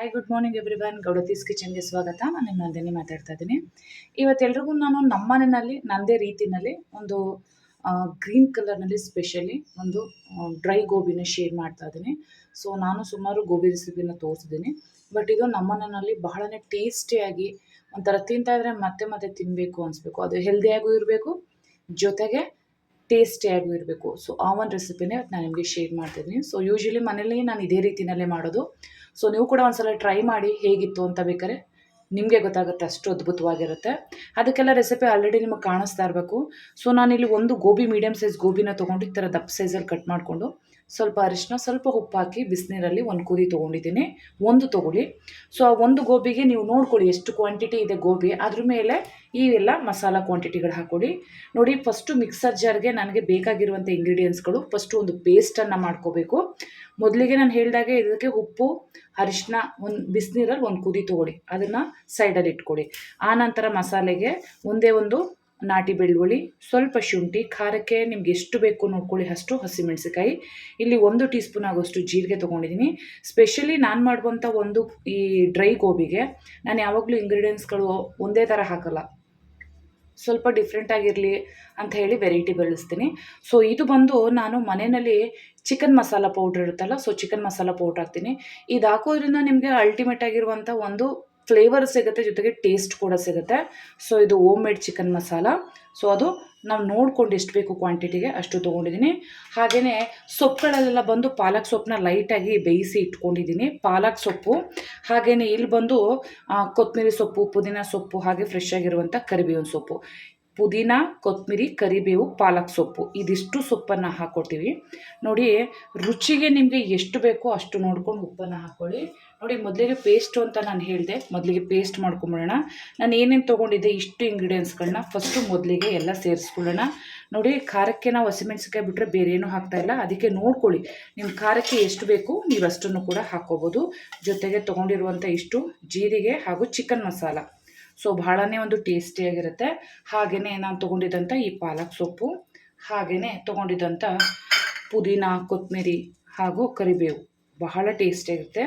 Hi good morning everyone Gowdathi's ಕಿಚನ್ಗೆ ಸ್ವಾಗತ. ನಾನು ನಂದಿನಿ ಮಾತಾಡ್ತಾ ಇದ್ದೀನಿ. ಇವತ್ತೆಲ್ರಿಗೂ ನಾನು ನಮ್ಮ ಮನೆಯಲ್ಲಿ ನನ್ನದೇ ರೀತಿನಲ್ಲಿ ಒಂದು ಗ್ರೀನ್ ಕಲರ್ನಲ್ಲಿ ಸ್ಪೆಷಲಿ ಒಂದು ಡ್ರೈ ಗೋಬಿನ ಶೇರ್ ಮಾಡ್ತಾ ಇದ್ದೀನಿ. ಸೊ ನಾನು ಸುಮಾರು ಗೋಬಿ ರೆಸಿಪಿನ ತೋರಿಸಿದ್ದೀನಿ. ಬಟ್ ಇದು ನಮ್ಮ ಮನೆಯಲ್ಲಿ ಬಹಳನೇ ಟೇಸ್ಟಿಯಾಗಿ ಒಂಥರ ತಿಂತಾ ಇದ್ರೆ ಮತ್ತೆ ಮತ್ತೆ ತಿನ್ನಬೇಕು ಅನಿಸ್ಬೇಕು. ಅದು ಹೆಲ್ದಿಯಾಗೂ ಇರಬೇಕು, ಜೊತೆಗೆ ಟೇಸ್ಟಿಯಾಗೂ ಇರಬೇಕು. ಸೊ ಆ ಒಂದು ರೆಸಿಪಿನೇ ನಾನು ನಿಮಗೆ ಶೇರ್ ಮಾಡ್ತಿದ್ದೀನಿ ಸೊ ಯೂಶ್ವಲಿ ಮನೇಲಿ ನಾನು ಇದೇ ರೀತಿಯಲ್ಲೇ ಮಾಡೋದು. ಸೊ ನೀವು ಕೂಡ ಒಂದ್ಸಲ ಟ್ರೈ ಮಾಡಿ ಹೇಗಿತ್ತು ಅಂತ ಬೇಕಾದ್ರೆ ನಿಮಗೆ ಗೊತ್ತಾಗುತ್ತೆ, ಅಷ್ಟು ಅದ್ಭುತವಾಗಿರುತ್ತೆ. ಅದಕ್ಕೆಲ್ಲ ರೆಸಿಪಿ ಆಲ್ರೆಡಿ ನಿಮಗೆ ಕಾಣಿಸ್ತಾ ಇರಬೇಕು. ಸೊ ನಾನಿಲ್ಲಿ ಒಂದು ಗೋಬಿ ಮೀಡಿಯಮ್ ಸೈಜ್ ಗೋಬಿನ ತೊಗೊಂಡು ಈ ಥರ ದಪ್ಪ ಸೈಜಲ್ಲಿ ಕಟ್ ಮಾಡಿಕೊಂಡು ಸ್ವಲ್ಪ ಅರಿಶಿನ, ಸ್ವಲ್ಪ ಉಪ್ಪು ಹಾಕಿ ಬಿಸಿನೀರಲ್ಲಿ ಒಂದು ಕುದಿ ತೊಗೊಂಡಿದ್ದೀನಿ. ಒಂದು ತೊಗೊಳ್ಳಿ. ಸೊ ಆ ಒಂದು ಗೋಬಿಗೆ ನೀವು ನೋಡ್ಕೊಳ್ಳಿ ಎಷ್ಟು ಕ್ವಾಂಟಿಟಿ ಇದೆ ಗೋಬಿ. ಅದ್ರ ಮೇಲೆ ಈ ಎಲ್ಲ ಮಸಾಲ ಕ್ವಾಂಟಿಟಿಗಳು ಹಾಕ್ಕೊಳ್ಳಿ. ನೋಡಿ ಫಸ್ಟು ಮಿಕ್ಸರ್ ಜಾರ್ಗೆ ನನಗೆ ಬೇಕಾಗಿರುವಂಥ ಇಂಗ್ರೀಡಿಯೆಂಟ್ಸ್ಗಳು ಫಸ್ಟು ಒಂದು ಪೇಸ್ಟನ್ನು ಮಾಡ್ಕೋಬೇಕು. ಮೊದಲಿಗೆ ನಾನು ಹೇಳಿದಾಗೆ ಇದಕ್ಕೆ ಉಪ್ಪು, ಅರಿಶಿನ, ಒಂದು ಬಿಸಿನೀರಲ್ಲಿ ಒಂದು ಕುದಿ ತೊಗೊಳ್ಳಿ. ಅದನ್ನು ಸೈಡಲ್ಲಿ ಇಟ್ಕೊಳ್ಳಿ. ಆನಂತರ ಮಸಾಲೆಗೆ ಒಂದೇ ಒಂದು ನಾಟಿ ಬೆಳ್ಳುಳ್ಳಿ, ಸ್ವಲ್ಪ ಶುಂಠಿ, ಖಾರಕ್ಕೆ ನಿಮ್ಗೆ ಎಷ್ಟು ಬೇಕು ನೋಡ್ಕೊಳ್ಳಿ ಅಷ್ಟು ಹಸಿಮೆಣಸಿಕಾಯಿ ಇಲ್ಲಿ ಒಂದು ಟೀ ಸ್ಪೂನ್ ಆಗೋಷ್ಟು ಜೀರಿಗೆ ತೊಗೊಂಡಿದ್ದೀನಿ. ಸ್ಪೆಷಲಿ ನಾನು ಮಾಡುವಂಥ ಒಂದು ಈ ಡ್ರೈ ಗೋಬಿಗೆ ನಾನು ಯಾವಾಗಲೂ ಇಂಗ್ರೀಡಿಯೆಂಟ್ಸ್ಗಳು ಒಂದೇ ಥರ ಹಾಕಲ್ಲ. ಸ್ವಲ್ಪ ಡಿಫ್ರೆಂಟ್ ಆಗಿರಲಿ ಅಂತ ಹೇಳಿ ವೆರೈಟಿ ಬೆಳೆಸ್ತೀನಿ. ಸೊ ಇದು ಬಂದು ನಾನು ಮನೆಯಲ್ಲಿ ಚಿಕನ್ ಮಸಾಲ ಪೌಡ್ರ್ ಇರುತ್ತಲ್ಲ ಸೊ ಚಿಕನ್ ಮಸಾಲ ಪೌಡ್ರ್ ಹಾಕ್ತೀನಿ. ಇದು ಹಾಕೋದ್ರಿಂದ ನಿಮಗೆ ಅಲ್ಟಿಮೇಟ್ ಆಗಿರುವಂಥ ಒಂದು ಫ್ಲೇವರ್ ಸಿಗುತ್ತೆ, ಜೊತೆಗೆ ಟೇಸ್ಟ್ ಕೂಡ ಸಿಗುತ್ತೆ. ಸೊ ಇದು home made chicken masala so ಅದು ನಾವು ನೋಡ್ಕೊಂಡು ಎಷ್ಟು ಬೇಕು ಕ್ವಾಂಟಿಟಿಗೆ ಅಷ್ಟು ತೊಗೊಂಡಿದ್ದೀನಿ ಹಾಗೆಯೇ ಸೊಪ್ಪುಗಳಲ್ಲೆಲ್ಲ ಬಂದು ಪಾಲಕ್ ಸೊಪ್ಪನ್ನ ಲೈಟಾಗಿ ಬೇಯಿಸಿ ಇಟ್ಕೊಂಡಿದ್ದೀನಿ ಪಾಲಕ್ ಸೊಪ್ಪು. ಹಾಗೆಯೇ ಇಲ್ಲಿ ಬಂದು ಕೊತ್ತಂಬರಿ ಸೊಪ್ಪು, ಪುದೀನ ಸೊಪ್ಪು, ಹಾಗೆ ಫ್ರೆಶ್ ಆಗಿರುವಂಥ ಕರಿಬೇವಿನ ಸೊಪ್ಪು. ಪುದೀನ ಕೊತ್ತಂಬರಿ ಕರಿಬೇವು, ಪಾಲಕ್ ಸೊಪ್ಪು. ಇದಿಷ್ಟು ಸೊಪ್ಪನ್ನು ಹಾಕ್ಕೊಡ್ತೀವಿ ನೋಡಿ, ರುಚಿಗೆ ನಿಮಗೆ ಎಷ್ಟು ಬೇಕೋ ಅಷ್ಟು ನೋಡ್ಕೊಂಡು ಉಪ್ಪನ್ನು ಹಾಕ್ಕೊಳ್ಳಿ ನೋಡಿ, ಮೊದಲಿಗೆ ಪೇಸ್ಟು ಅಂತ ನಾನು ಹೇಳಿದೆ. ಮೊದಲಿಗೆ ಪೇಸ್ಟ್ ಮಾಡ್ಕೊಂಬಿಡೋಣ. ನಾನು ಏನೇನು ತೊಗೊಂಡಿದ್ದೆ, ಇಷ್ಟು ಇಂಗ್ರೀಡಿಯೆಂಟ್ಸ್ಗಳನ್ನ ಫಸ್ಟು ಮೊದಲಿಗೆ ಎಲ್ಲ ಸೇರಿಸ್ಕೊಳ್ಳೋಣ. ನೋಡಿ, ಖಾರಕ್ಕೆ ನಾವು ಹಸಿಮೆಣಸಿಕಾಯಿ ಬಿಟ್ಟರೆ ಬೇರೆ ಏನೂ ಹಾಕ್ತಾಯಿಲ್ಲ ಅದಕ್ಕೆ ನೋಡ್ಕೊಳ್ಳಿ ನಿಮ್ಮ ಖಾರಕ್ಕೆ ಎಷ್ಟು ಬೇಕು, ನೀವು ಅಷ್ಟನ್ನು ಕೂಡ ಹಾಕ್ಕೋಬೋದು ಜೊತೆಗೆ ತೊಗೊಂಡಿರುವಂಥ ಇಷ್ಟು ಜೀರಿಗೆ ಹಾಗೂ ಚಿಕನ್ ಮಸಾಲ. ಸೊ ಬಹಳನೇ ಒಂದು ಟೇಸ್ಟಿಯಾಗಿರುತ್ತೆ ಹಾಗೆಯೇ ನಾನು ತೊಗೊಂಡಿದ್ದಂಥ ಈ ಪಾಲಕ್ ಸೊಪ್ಪು ಹಾಗೆಯೇ ತೊಗೊಂಡಿದ್ದಂಥ ಪುದೀನ ಕೊತ್ತಂಬರಿ ಹಾಗೂ ಕರಿಬೇವು. ಬಹಳ ಟೇಸ್ಟಿಯಾಗಿರುತ್ತೆ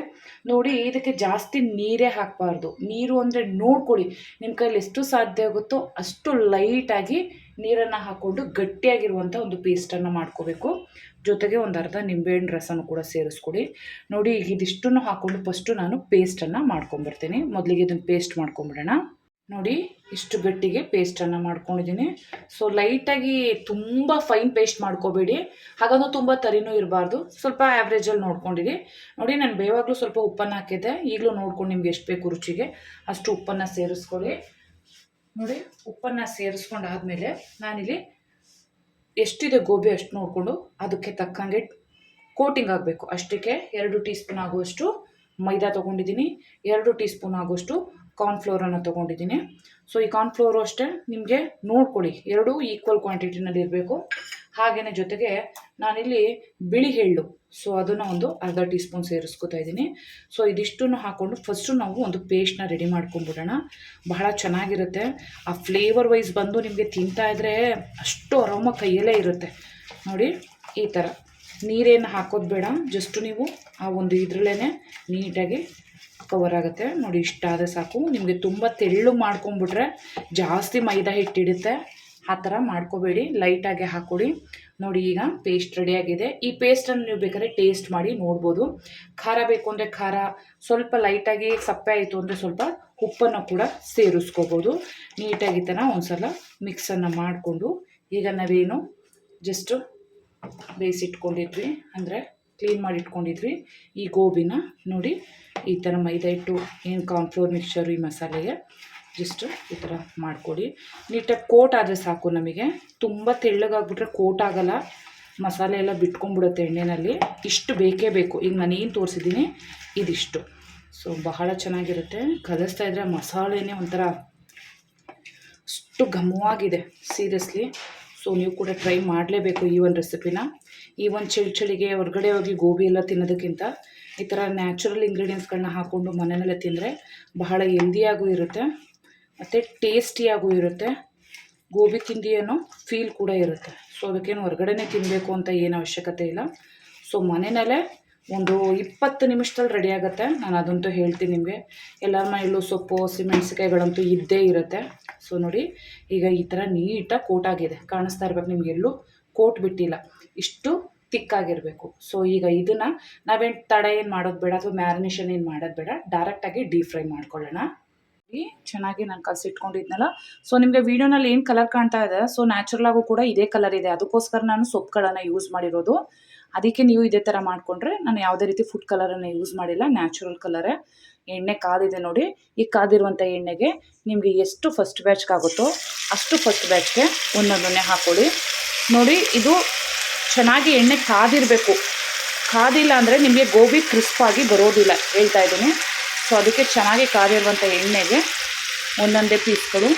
ನೋಡಿ, ಇದಕ್ಕೆ ಜಾಸ್ತಿ ನೀರೇ ಹಾಕಬಾರ್ದು. ನೀರು ಅಂದರೆ ನೋಡ್ಕೊಳ್ಳಿ ನಿಮ್ಮ ಕೈಯಲ್ಲಿ ಎಷ್ಟು ಸಾಧ್ಯ ಆಗುತ್ತೋ ಅಷ್ಟು ಲೈಟಾಗಿ ನೀರನ್ನು ಹಾಕ್ಕೊಂಡು ಗಟ್ಟಿಯಾಗಿರುವಂಥ ಒಂದು ಪೇಸ್ಟನ್ನು ಮಾಡ್ಕೋಬೇಕು. ಜೊತೆಗೆ ಒಂದು ಅರ್ಧ ನಿಂಬೆಹಣ್ಣು ರಸನೂ ಕೂಡ ಸೇರಿಸ್ಕೊಡಿ. ನೋಡಿ ಈಗ ಇದಿಷ್ಟನ್ನು ಹಾಕ್ಕೊಂಡು ಫಸ್ಟು ನಾನು ಪೇಸ್ಟನ್ನು ಮಾಡ್ಕೊಂಬರ್ತೀನಿ ಮೊದಲಿಗೆ ಇದನ್ನು ಪೇಸ್ಟ್ ಮಾಡ್ಕೊಂಬಿಡೋಣ ನೋಡಿ, ಇಷ್ಟು ಗಟ್ಟಿಗೆ ಪೇಸ್ಟನ್ನು ಮಾಡ್ಕೊಂಡಿದ್ದೀನಿ. ಸೊ ಲೈಟಾಗಿ ತುಂಬ ಫೈನ್ ಪೇಸ್ಟ್ ಮಾಡ್ಕೋಬೇಡಿ. ಹಾಗಂದು ತುಂಬ ತರಿನೂ ಇರಬಾರ್ದು. ಸ್ವಲ್ಪ ಆ್ಯಾವ್ರೇಜಲ್ಲಿ ನೋಡ್ಕೊಂಡಿರಿ. ನೋಡಿ, ನಾನು ಬೇವಾಗಲೂ ಸ್ವಲ್ಪ ಉಪ್ಪನ್ನು ಹಾಕಿದ್ದೆ. ಈಗಲೂ ನೋಡ್ಕೊಂಡು ನಿಮ್ಗೆ ಎಷ್ಟು ಬೇಕು ರುಚಿಗೆ ಅಷ್ಟು ಉಪ್ಪನ್ನು ಸೇರಿಸ್ಕೊಳ್ಳಿ. ನೋಡಿ, ಉಪ್ಪನ್ನು ಸೇರಿಸ್ಕೊಂಡಾದ್ಮೇಲೆ ನಾನಿಲ್ಲಿ ಎಷ್ಟಿದೆ ಗೋಬಿ ಅಷ್ಟು ನೋಡಿಕೊಂಡು ಅದಕ್ಕೆ ತಕ್ಕಂಗೆ ಕೋಟಿಂಗ್ ಆಗಬೇಕು. ಅಷ್ಟಕ್ಕೆ ಎರಡು ಟೀ ಸ್ಪೂನ್ ಆಗುವಷ್ಟು ಮೈದಾ ತೊಗೊಂಡಿದ್ದೀನಿ. ಎರಡು ಟೀ ಸ್ಪೂನ್ ಆಗುವಷ್ಟು ಕಾರ್ನ್ಫ್ಲೋರನ್ನು ತೊಗೊಂಡಿದ್ದೀನಿ. ಸೊ ಈ ಕಾರ್ನ್ಫ್ಲೋರು ಅಷ್ಟೇ ನಿಮಗೆ ನೋಡ್ಕೊಳ್ಳಿ. ಎರಡೂ ಈಕ್ವಲ್ ಕ್ವಾಂಟಿಟಿನಲ್ಲಿ ಇರಬೇಕು. ಹಾಗೆಯೇ ಜೊತೆಗೆ ನಾನಿಲ್ಲಿ ಬಿಳಿ ಎಳ್ಳು. ಸೊ ಅದನ್ನು ಒಂದು ಅರ್ಧ ಟೀ ಸ್ಪೂನ್ ಸೇರಿಸ್ಕೊತಾ ಇದ್ದೀನಿ. ಸೊ ಇದಿಷ್ಟನ್ನು ಹಾಕ್ಕೊಂಡು ಫಸ್ಟು ನಾವು ಒಂದು ಪೇಸ್ಟ್ನ ರೆಡಿ ಮಾಡ್ಕೊಂಡ್ಬಿಡೋಣ. ಬಹಳ ಚೆನ್ನಾಗಿರುತ್ತೆ. ಆ ಫ್ಲೇವರ್ ವೈಸ್ ಬಂದು ನಿಮಗೆ ತಿಂತಾ ಇದ್ದರೆ ಅಷ್ಟು ಅರೋಮ ಕೈಯಲ್ಲೇ ಇರುತ್ತೆ. ನೋಡಿ, ಈ ಥರ ನೀರೇನು ಹಾಕೋದು ಬೇಡ. ಜಸ್ಟ್ ನೀವು ಆ ಒಂದು ಇದರಲ್ಲೇ ನೀಟಾಗಿ ಕವರ್ ಆಗುತ್ತೆ. ನೋಡಿ, ಇಷ್ಟ ಆದರೆ ಸಾಕು. ನಿಮಗೆ ತುಂಬ ತೆಳ್ಳು ಮಾಡ್ಕೊಂಬಿಟ್ರೆ ಜಾಸ್ತಿ ಮೈದಾ ಹಿಟ್ಟಿಡುತ್ತೆ ಆ ಥರ ಮಾಡ್ಕೋಬೇಡಿ. ಲೈಟಾಗಿ ಹಾಕ್ಕೊಡಿ ನೋಡಿ, ಈಗ ಪೇಸ್ಟ್ ರೆಡಿಯಾಗಿದೆ ಈ ಪೇಸ್ಟನ್ನು ನೀವು ಬೇಕಾದ್ರೆ ಟೇಸ್ಟ್ ಮಾಡಿ ನೋಡ್ಬೋದು. ಖಾರ ಬೇಕು ಅಂದರೆ ಖಾರ. ಸ್ವಲ್ಪ ಲೈಟಾಗಿ ಸಪ್ಪೆ ಆಯಿತು ಅಂದರೆ ಸ್ವಲ್ಪ ಉಪ್ಪನ್ನು ಕೂಡ ಸೇರಿಸ್ಕೋಬೋದು. ನೀಟಾಗಿ ತನ ಒಂದು ಸಲ ಮಿಕ್ಸನ್ನು ಮಾಡಿಕೊಂಡು ಈಗ ನಾವೇನು ಜಸ್ಟು ಬೇಯಿಸಿಟ್ಕೊಂಡಿದ್ವಿ. ಅಂದರೆ ಕ್ಲೀನ್ ಮಾಡಿ ಇಟ್ಕೊಂಡಿದ್ವಿ ಈ ಗೋಬಿನ ನೋಡಿ, ಈ ಥರ ಮೈದಾ ಹಿಟ್ಟು, ಏನು ಕಾರ್ನ್ಫ್ಲೋರ್ ಮಿಕ್ಸ್ಚರು ಈ ಮಸಾಲೆಗೆ ಜಸ್ಟ್ ಈ ಥರ ಮಾಡಿಕೊಡಿ. ನೀಟಾಗಿ ಕೋಟ್ ಆದರೆ ಸಾಕು ನಮಗೆ. ತುಂಬ ತೆಳ್ಳಗಾಗ್ಬಿಟ್ರೆ ಕೋಟ್ ಆಗಲ್ಲ. ಮಸಾಲೆ ಎಲ್ಲ ಬಿಟ್ಕೊಂಡ್ಬಿಡುತ್ತೆ ಎಣ್ಣೆಯಲ್ಲಿ ಇಷ್ಟು ಬೇಕೇ ಬೇಕು. ಈಗ ನಾನು ಏನು ತೋರಿಸಿದ್ದೀನಿ ಇದಿಷ್ಟು. ಸೊ ಬಹಳ ಚೆನ್ನಾಗಿರುತ್ತೆ. ಕಲಿಸ್ತಾ ಇದ್ದರೆ ಮಸಾಲೆನೇ ಒಂಥರ ಅಷ್ಟು ಘಮವಾಗಿದೆ. ಸೀರಿಯಸ್ಲಿ ಸೊ ನೀವು ಕೂಡ ಟ್ರೈ ಮಾಡಲೇಬೇಕು ಈ ಒಂದು ರೆಸಿಪಿನ ಈ ಒಂದು ಚಳಿ ಚಳಿಗೆ ಹೊರಗಡೆ ಹೋಗಿ ಗೋಬಿ ಎಲ್ಲ ತಿನ್ನೋದಕ್ಕಿಂತ ಈ ಥರ ನ್ಯಾಚುರಲ್ ಇಂಗ್ರೀಡಿಯೆಂಟ್ಸ್ಗಳನ್ನ ಹಾಕ್ಕೊಂಡು ಮನೆಯಲ್ಲೇ ತಿಂದರೆ ಬಹಳ ಹೆಲ್ದಿಯಾಗೂ ಇರುತ್ತೆ, ಮತ್ತು ಟೇಸ್ಟಿಯಾಗೂ ಇರುತ್ತೆ. ಗೋಬಿ ತಿಂಡಿ ಅನ್ನೋ ಫೀಲ್ ಕೂಡ ಇರುತ್ತೆ. ಸೊ ಅದಕ್ಕೇನು ಹೊರಗಡೆನೇ ತಿನ್ನಬೇಕು ಅಂತ ಏನು ಅವಶ್ಯಕತೆ ಇಲ್ಲ. ಸೊ ಮನೆಯಲ್ಲೇ ಒಂದು ಇಪ್ಪತ್ತು ನಿಮಿಷದಲ್ಲಿ ರೆಡಿ ಆಗುತ್ತೆ. ನಾನು ಅದಂತೂ ಹೇಳ್ತೀನಿ ನಿಮಗೆ. ಎಲ್ಲರ ಮನೆಯಲ್ಲೂ ಸೊಪ್ಪು ಹಸಿಮೆಣಸಿಕಾಯಿಗಳಂತೂ ಇದ್ದೇ ಇರುತ್ತೆ. ಸೊ ನೋಡಿ, ಈಗ ಈ ಥರ ನೀಟಾಗಿ ಆಗಿದೆ. ಕಾಣಿಸ್ತಾ ಇರ್ಬೇಕು ನಿಮ್ಗೆ ಎಲ್ಲೂ. ಕೋಟ್ ಬಿಟ್ಟಿಲ್ಲ. ಇಷ್ಟು ತಿಕ್ಕಾಗಿರಬೇಕು ಸೊ ಈಗ ಇದನ್ನು ನಾವೇನು ತಡೆ ಏನು ಮಾಡೋದು ಬೇಡ ಅಥವಾ ಮ್ಯಾರಿನೇಷನ್ ಏನು ಮಾಡೋದು ಬೇಡ. ಡೈರೆಕ್ಟಾಗಿ ಡೀಪ್ ಫ್ರೈ ಮಾಡ್ಕೊಳ್ಳೋಣ. ಚೆನ್ನಾಗಿ ನಾನು ಕಲಸಿಟ್ಕೊಂಡಿದ್ನಲ್ಲ. ಸೊ ನಿಮಗೆ ವೀಡಿಯೋನಲ್ಲಿ ಏನು ಕಲರ್ ಕಾಣ್ತಾ ಇದೆ? ಸೊ ನ್ಯಾಚುರಲ್ ಆಗೂ ಕೂಡ ಇದೇ ಕಲರ್ ಇದೆ. ಅದಕ್ಕೋಸ್ಕರ ನಾನು ಸೊಪ್ಪುಗಳನ್ನು ಯೂಸ್ ಮಾಡಿರೋದು. ಅದಕ್ಕೆ ನೀವು ಇದೇ ಥರ ಮಾಡಿಕೊಂಡ್ರೆ ನಾನು ಯಾವುದೇ ರೀತಿ ಫುಡ್ ಕಲರನ್ನು ಯೂಸ್ ಮಾಡಿಲ್ಲ ನ್ಯಾಚುರಲ್ ಕಲರೇ ಎಣ್ಣೆ ಕಾದಿದೆ ನೋಡಿ, ಈ ಕಾದಿರುವಂಥ ಎಣ್ಣೆಗೆ ನಿಮಗೆ ಎಷ್ಟು ಫಸ್ಟ್ ಬ್ಯಾಚ್ಗಾಗುತ್ತೋ ಅಷ್ಟು ಫಸ್ಟ್ ಬ್ಯಾಚ್ಗೆ ಒಂದೊಂದನ್ನೇ ಹಾಕ್ಕೊಳ್ಳಿ ನೋಡಿ, ಇದು ಚೆನ್ನಾಗಿ ಎಣ್ಣೆ ಕಾದಿರಬೇಕು. ಕಾದಿಲ್ಲ ಅಂದರೆ ನಿಮಗೆ ಗೋಬಿ ಕ್ರಿಸ್ಪಾಗಿ ಬರೋದಿಲ್ಲ ಹೇಳ್ತಾ ಇದ್ದೀನಿ. ಸೊ ಅದಕ್ಕೆ ಚೆನ್ನಾಗಿ ಕಾದಿರುವಂಥ ಎಣ್ಣೆಗೆ ಒಂದೊಂದೇ ಪೀಸ್ಗಳು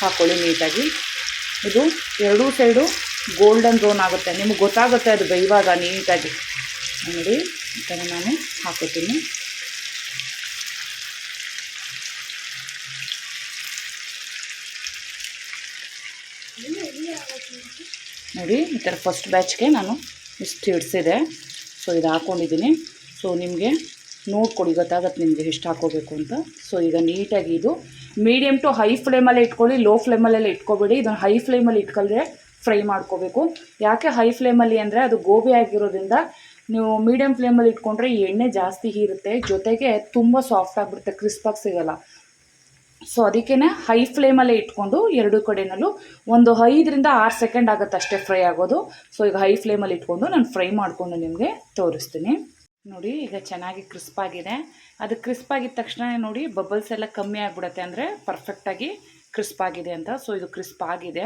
ಹಾಕ್ಕೊಳ್ಳಿ ನೀಟಾಗಿ. ಇದು ಎರಡೂ ಸೈಡು ಗೋಲ್ಡನ್ ಬ್ರೌನ್ ಆಗುತ್ತೆ. ನಿಮಗೆ ಗೊತ್ತಾಗುತ್ತೆ ಅದು ಬೇಯುವಾಗ ನೀಟಾಗಿ. ನೋಡಿ, ಈ ಥರ ನಾನು ಹಾಕೋತೀನಿ. ನೋಡಿ, ಈ ಥರ ಫಸ್ಟ್ ಬ್ಯಾಚ್ಗೆ ನಾನು ಇಷ್ಟು ಹಿಡಿಸಿದೆ ಸೊ ಇದು ಹಾಕ್ಕೊಂಡಿದ್ದೀನಿ ಸೊ ನಿಮಗೆ ನೋಡ್ಕೊಡಿ, ಗೊತ್ತಾಗತ್ತೆ ನಿಮಗೆ ಎಷ್ಟು ಹಾಕೋಬೇಕು ಅಂತ. ಸೊ ಈಗ ನೀಟಾಗಿ ಇದು ಮೀಡಿಯಮ್ ಟು ಹೈ ಫ್ಲೇಮಲ್ಲೇ ಇಟ್ಕೊಳ್ಳಿ ಲೋ ಫ್ಲೇಮಲ್ಲೆಲ್ಲ ಇಟ್ಕೊಬೇಡಿ. ಇದನ್ನು ಹೈ ಫ್ಲೇಮಲ್ಲಿ ಇಟ್ಕೊಳ್ರೆ ಫ್ರೈ ಮಾಡ್ಕೋಬೇಕು. ಯಾಕೆ ಹೈ ಫ್ಲೇಮಲ್ಲಿ ಅಂದರೆ ಅದು ಗೋಬಿ ಆಗಿರೋದ್ರಿಂದ ನೀವು ಮೀಡಿಯಮ್ ಫ್ಲೇಮಲ್ಲಿ ಇಟ್ಕೊಂಡ್ರೆ ಎಣ್ಣೆ ಜಾಸ್ತಿ ಹೀರುತ್ತೆ. ಜೊತೆಗೆ ತುಂಬ ಸಾಫ್ಟ್ ಆಗಿಬಿಡುತ್ತೆ ಕ್ರಿಸ್ಪಾಗಿ ಸಿಗಲ್ಲ. ಸೊ ಅದಕ್ಕೇ ಹೈ ಫ್ಲೇಮಲ್ಲೇ ಇಟ್ಕೊಂಡು ಎರಡು ಕಡೆನಲ್ಲೂ ಒಂದು ಐದರಿಂದ ಆರು ಸೆಕೆಂಡ್ ಆಗುತ್ತೆ ಅಷ್ಟೇ ಫ್ರೈ ಆಗೋದು. ಸೊ ಈಗ ಹೈ ಫ್ಲೇಮಲ್ಲಿ ಇಟ್ಕೊಂಡು ನಾನು ಫ್ರೈ ಮಾಡಿಕೊಂಡು ನಿಮಗೆ ತೋರಿಸ್ತೀನಿ. ನೋಡಿ, ಈಗ ಚೆನ್ನಾಗಿ ಕ್ರಿಸ್ಪಾಗಿದೆ ಅದು ಕ್ರಿಸ್ಪಾಗಿದ್ದ ತಕ್ಷಣ ನೋಡಿ ಬಬಲ್ಸ್ ಎಲ್ಲ ಕಮ್ಮಿ ಆಗಿಬಿಡುತ್ತೆ ಅಂದರೆ ಪರ್ಫೆಕ್ಟಾಗಿ ಕ್ರಿಸ್ಪಾಗಿದೆ ಅಂತ. ಸೊ ಇದು ಕ್ರಿಸ್ಪ್ ಆಗಿದೆ.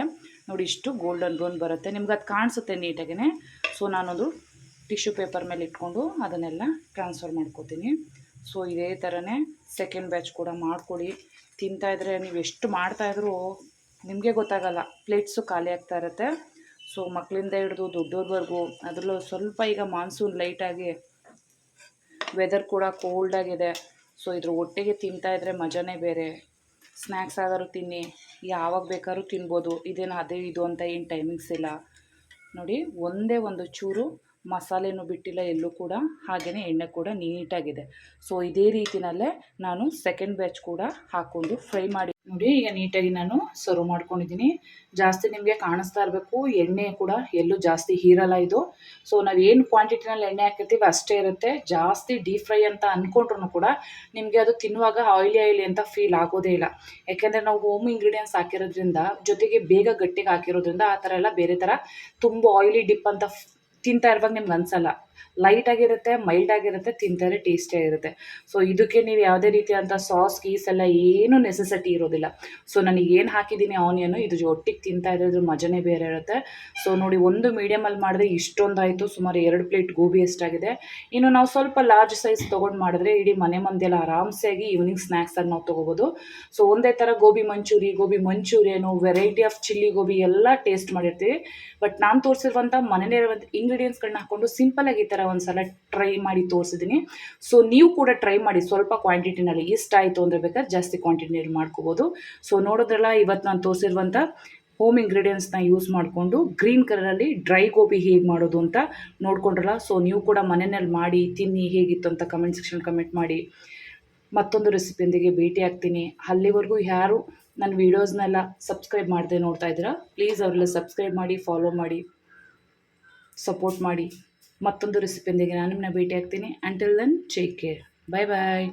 ನೋಡಿ, ಇಷ್ಟು ಗೋಲ್ಡನ್ ಬ್ರೌನ್ ಬರುತ್ತೆ. ನಿಮ್ಗೆ ಅದು ಕಾಣಿಸುತ್ತೆ ನೀಟಾಗೇ ಸೊ ನಾನೊಂದು ಟಿಶ್ಯೂ ಪೇಪರ್ ಮೇಲೆ ಇಟ್ಕೊಂಡು ಅದನ್ನೆಲ್ಲ ಟ್ರಾನ್ಸ್ಫರ್ ಮಾಡ್ಕೋತೀನಿ. ಸೊ ಇದೇ ಥರನೇ ಸೆಕೆಂಡ್ ಬ್ಯಾಚ್ ಕೂಡ ಮಾಡ್ಕೊಳ್ಳಿ. ತಿಂತಾಯಿದ್ರೆ ನೀವು ಎಷ್ಟು ಮಾಡ್ತಾಯಿದ್ರೂ ನಿಮಗೆ ಗೊತ್ತಾಗಲ್ಲ. ಪ್ಲೇಟ್ಸು ಖಾಲಿ ಆಗ್ತಾ ಇರುತ್ತೆ. ಸೊ ಮಕ್ಕಳಿಂದ ಹಿಡಿದು ದೊಡ್ಡವ್ರವರೆಗೂ ಅದರಲ್ಲೂ ಸ್ವಲ್ಪ ಈಗ ಮಾನ್ಸೂನ್ ಲೈಟಾಗಿ ವೆದರ್ ಕೂಡ ಕೋಲ್ಡ್ ಆಗಿದೆ. ಸೊ ಇದ್ರ ಒಟ್ಟಿಗೆ ತಿಂತಾಯಿದ್ರೆ ಮಜಾನೇ ಬೇರೆ. ಸ್ನ್ಯಾಕ್ಸ್ ಆದರೂ ತಿನ್ನಿ. ಯಾವಾಗ ಬೇಕಾದ್ರೂ ತಿನ್ಬೋದು. ಇದೇನು ಅದೇ ಇದು ಅಂತ ಏನು ಟೈಮಿಂಗ್ಸ್ ಇಲ್ಲ. ನೋಡಿ, ಒಂದೇ ಒಂದು ಚೂರು ಮಸಾಲೆನೂ ಬಿಟ್ಟಿಲ್ಲ, ಎಲ್ಲೂ ಕೂಡ. ಹಾಗೆಯೇ ಎಣ್ಣೆ ಕೂಡ ನೀಟಾಗಿದೆ. ಸೊ ಇದೇ ರೀತಿಯಲ್ಲೇ ನಾನು ಸೆಕೆಂಡ್ ಬ್ಯಾಚ್ ಕೂಡ ಹಾಕ್ಕೊಂಡು ಫ್ರೈ ಮಾಡಿ ನೋಡಿ, ಈಗ ನೀಟಾಗಿ ನಾನು ಸರ್ವ್ ಮಾಡ್ಕೊಂಡಿದ್ದೀನಿ. ಜಾಸ್ತಿ ನಿಮಗೆ ಕಾಣಿಸ್ತಾ ಇರಬೇಕು. ಎಣ್ಣೆ ಕೂಡ ಎಲ್ಲೂ ಜಾಸ್ತಿ ಹೀರಲ್ಲ ಇದು. ಸೊ ನಾವು ಏನು ಕ್ವಾಂಟಿಟಿನಲ್ಲಿ ಎಣ್ಣೆ ಹಾಕಿರ್ತೀವಿ ಅಷ್ಟೇ ಇರುತ್ತೆ. ಜಾಸ್ತಿ ಡೀಪ್ ಫ್ರೈ ಅಂತ ಅಂದ್ಕೊಂಡ್ರು ಕೂಡ ನಿಮಗೆ ಅದು ತಿನ್ನುವಾಗ ಆಯಿಲಿ ಆಯಿಲಿ ಅಂತ ಫೀಲ್ ಆಗೋದೇ ಇಲ್ಲ. ಯಾಕೆಂದರೆ ನಾವು ಹೋಮ್ ಇಂಗ್ರೀಡಿಯೆಂಟ್ಸ್ ಹಾಕಿರೋದ್ರಿಂದ, ಜೊತೆಗೆ ಬೇಗ ಗಟ್ಟಿಗೆ ಹಾಕಿರೋದ್ರಿಂದ ಆ ಥರ ಎಲ್ಲ ಬೇರೆ ಥರ ತುಂಬ ಆಯಿಲಿ ಡಿಪ್ ಅಂತ ತಿಂತಾ ಇರುವಾಗ ನಿಮ್ಗೆ ಅನ್ಸಲ್ಲ. ಲೈಟ್ ಆಗಿರುತ್ತೆ ಮೈಲ್ಡ್ ಆಗಿರುತ್ತೆ, ತಿಂತಾರೆ ಟೇಸ್ಟಿಯಾಗಿರುತ್ತೆ ಸೊ ಇದಕ್ಕೆ ನೀವು ಯಾವುದೇ ರೀತಿಯಾದಂಥ ಸಾಸ್ ಗೀಸ್ ಎಲ್ಲ ಏನು ನೆಸೆಸಿಟಿ ಇರೋದಿಲ್ಲ. ಸೊ ನನಗೆ ಏನು ಹಾಕಿದ್ದೀನಿ ಆನಿಯನು ಇದು ಒಟ್ಟಿಗೆ ತಿಂತಾ ಇದ್ರೆ ಮಜನೇ ಬೇರೆ ಇರುತ್ತೆ. ಸೊ ನೋಡಿ, ಒಂದು ಮೀಡಿಯಮಲ್ಲಿ ಮಾಡಿದ್ರೆ ಇಷ್ಟೊಂದಾಯಿತು. ಸುಮಾರು ಎರಡು ಪ್ಲೇಟ್ ಗೋಬಿ ಎಷ್ಟಾಗಿದೆ ಇನ್ನು ನಾವು ಸ್ವಲ್ಪ ಲಾರ್ಜ್ ಸೈಜ್ ತೊಗೊಂಡು ಮಾಡಿದ್ರೆ ಇಡೀ ಮನೆ ಮಂದಿಯೆಲ್ಲ ಆರಾಮ್ಸೆಯಾಗಿ ಈವ್ನಿಂಗ್ ಸ್ನ್ಯಾಕ್ಸಾಗಿ ನಾವು ತೊಗೋಬೋದು. ಸೊ ಒಂದೇ ಥರ ಗೋಬಿ ಮಂಚೂರಿ, ಗೋಬಿ ಮಂಚೂರಿಯನ್ನು ವೆರೈಟಿ ಆಫ್ ಚಿಲ್ಲಿ ಗೋಬಿ ಎಲ್ಲ ಟೇಸ್ಟ್ ಮಾಡಿರ್ತೀವಿ. ಬಟ್ ನಾನು ತೋರಿಸಿರುವಂಥ ಮನೆಯಲ್ಲಿರುವಂಥ ಇಂಗ್ರೀಡಿಯೆಂಟ್ಸ್ಗಳನ್ನ ಹಾಕ್ಕೊಂಡು ಸಿಂಪಲಾಗಿ ಈ ಥರ ಒಂದು ಸಲ ಟ್ರೈ ಮಾಡಿ ತೋರಿಸಿದ್ದೀನಿ ಸೊ ನೀವು ಕೂಡ ಟ್ರೈ ಮಾಡಿ ಸ್ವಲ್ಪ ಕ್ವಾಂಟಿಟಿನಲ್ಲಿ ಇಷ್ಟ ಆಯಿತು ಅಂದರೆ ಬೇಕಾದ್ರೆ ಜಾಸ್ತಿ ಕ್ವಾಂಟಿಟಿನಲ್ಲಿ ಮಾಡ್ಕೋಬೋದು. ಸೊ ನೋಡೋದ್ರಲ್ಲ ಇವತ್ತು ನಾನು ತೋರಿಸಿರುವಂಥ ಹೋಮ್ ಇಂಗ್ರೀಡಿಯೆಂಟ್ಸ್ನ ಯೂಸ್ ಮಾಡಿಕೊಂಡು ಗ್ರೀನ್ ಕಲರಲ್ಲಿ ಡ್ರೈ ಗೋಬಿ ಹೇಗೆ ಮಾಡೋದು ಅಂತ ನೋಡ್ಕೊಂಡ್ರಲ್ಲ. ಸೊ ನೀವು ಕೂಡ ಮನೆಯಲ್ಲಿ ಮಾಡಿ ತಿನ್ನಿ ಹೇಗಿತ್ತು ಅಂತ ಕಮೆಂಟ್ ಸೆಕ್ಷನ್ ಕಮೆಂಟ್ ಮಾಡಿ. ಮತ್ತೊಂದು ರೆಸಿಪಿಯೊಂದಿಗೆ ಭೇಟಿ ಆಗ್ತೀನಿ. ಅಲ್ಲಿವರೆಗೂ ಯಾರು ನನ್ನ ವೀಡಿಯೋಸ್ನೆಲ್ಲ ಸಬ್ಸ್ಕ್ರೈಬ್ ಮಾಡದೆ ನೋಡ್ತಾ ಇದ್ದೀರಾ ಪ್ಲೀಸ್ ಅವರೆಲ್ಲ ಸಬ್ಸ್ಕ್ರೈಬ್ ಮಾಡಿ ಫಾಲೋ ಮಾಡಿ ಸಪೋರ್ಟ್ ಮಾಡಿ. ಮತ್ತೊಂದು ರೆಸಿಪಿಯೊಂದಿಗೆ ನಾನು ನಿಮ್ಮನ್ನ ಭೇಟಿ ಆಗ್ತೀನಿ until then take care bye bye